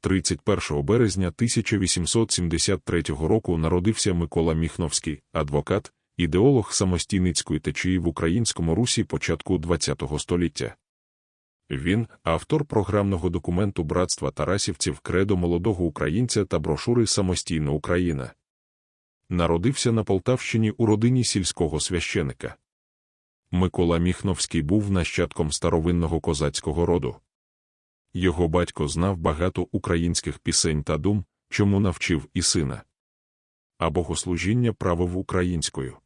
31 березня 1873 року народився Микола Міхновський, адвокат, ідеолог самостійницької течії в українському русі початку ХХ століття. Він автор програмного документу Братства Тарасівців Кредо молодого українця та брошури Самостійна Україна. Народився на Полтавщині у родині сільського священика. Микола Міхновський був нащадком старовинного козацького роду. Його батько знав багато українських пісень та дум, чому навчив і сина. А богослужіння правив українською.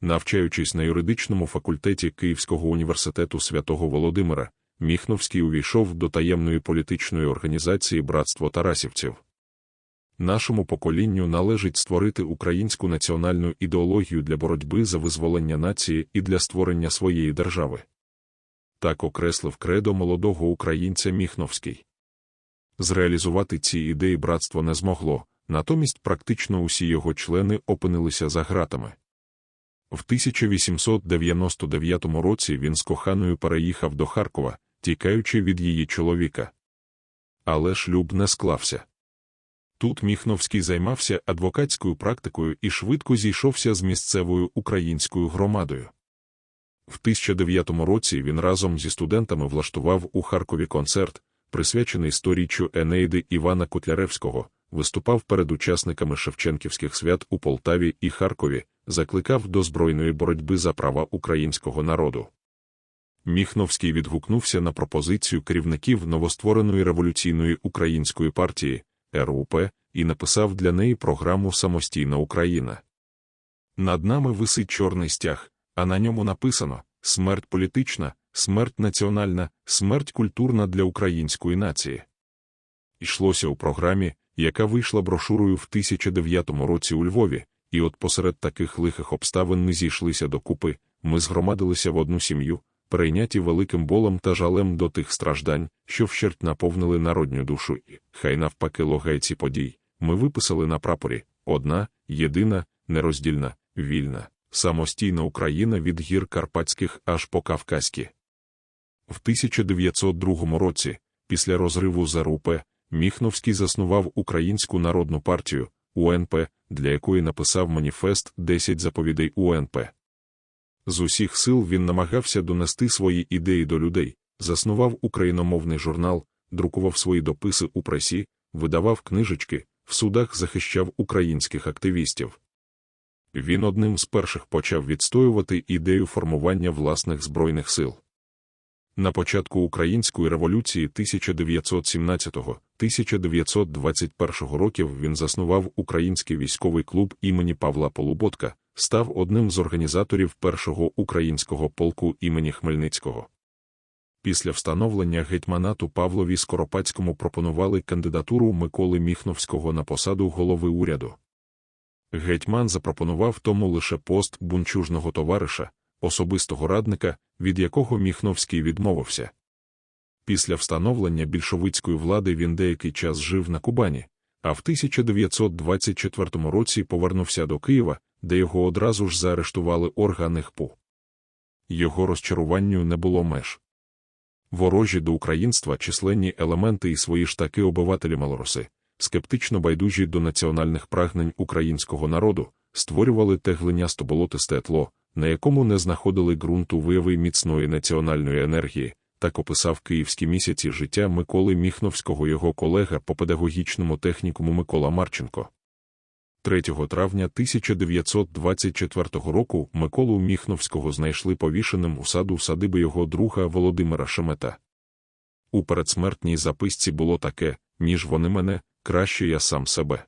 Навчаючись на юридичному факультеті Київського університету святого Володимира, Міхновський увійшов до таємної політичної організації Братство Тарасівців. Нашому поколінню належить створити українську національну ідеологію для боротьби за визволення нації і для створення своєї держави. Так окреслив кредо молодого українця Міхновський. Зреалізувати ці ідеї братство не змогло, натомість практично усі його члени опинилися за ґратами. В 1899 році він з коханою переїхав до Харкова, тікаючи від її чоловіка. Але шлюб не склався. Тут Міхновський займався адвокатською практикою і швидко зійшовся з місцевою українською громадою. В 1009 році він разом зі студентами влаштував у Харкові концерт, присвячений сторіччю Енейди Івана Котляревського, виступав перед учасниками Шевченківських свят у Полтаві і Харкові, закликав до збройної боротьби за права українського народу. Міхновський відгукнувся на пропозицію керівників новоствореної революційної української партії РУП і написав для неї програму Самостійна Україна. Над нами висить чорний стяг, а на ньому написано смерть політична, смерть національна, смерть культурна для української нації. Йшлося у програмі, яка вийшла брошурою в 1009 році у Львові, і от посеред таких лихих обставин ми зійшлися докупи, ми згромадилися в одну сім'ю, перейняті великим болем та жалем до тих страждань, що вщерть наповнили народню душу, і хай навпаки логайці подій, ми виписали на прапорі одна, єдина, нероздільна, вільна, самостійна Україна від гір Карпатських аж по Кавказькі. В 1902 році, після розриву з РУП, Міхновський заснував Українську народну партію УНП, для якої написав маніфест «10 заповідей УНП. З усіх сил він намагався донести свої ідеї до людей, заснував україномовний журнал, друкував свої дописи у пресі, видавав книжечки, в судах захищав українських активістів. Він одним з перших почав відстоювати ідею формування власних збройних сил. На початку Української революції 1917-1921 років він заснував Український військовий клуб імені Павла Полуботка, став одним з організаторів першого українського полку імені Хмельницького. Після встановлення гетьманату Павлові Скоропадському пропонували кандидатуру Миколи Міхновського на посаду голови уряду. Гетьман запропонував тому лише пост бунчужного товариша, особистого радника, від якого Міхновський відмовився. Після встановлення більшовицької влади він деякий час жив на Кубані, а в 1924 році повернувся до Києва, де його одразу ж заарештували органи ХПУ. Його розчаруванню не було меж. Ворожі до українства численні елементи і свої ж таки обивателі малороси, скептично байдужі до національних прагнень українського народу, створювали те глинясто болотисте тло, на якому не знаходили ґрунту вияви міцної національної енергії, так описав київські місяці життя Миколи Міхновського його колега по педагогічному технікуму Микола Марченко. 3 травня 1924 року Миколу Міхновського знайшли повішеним у саду садиби його друга Володимира Шемета. У передсмертній записці було таке, ніж вони мене, краще я сам себе.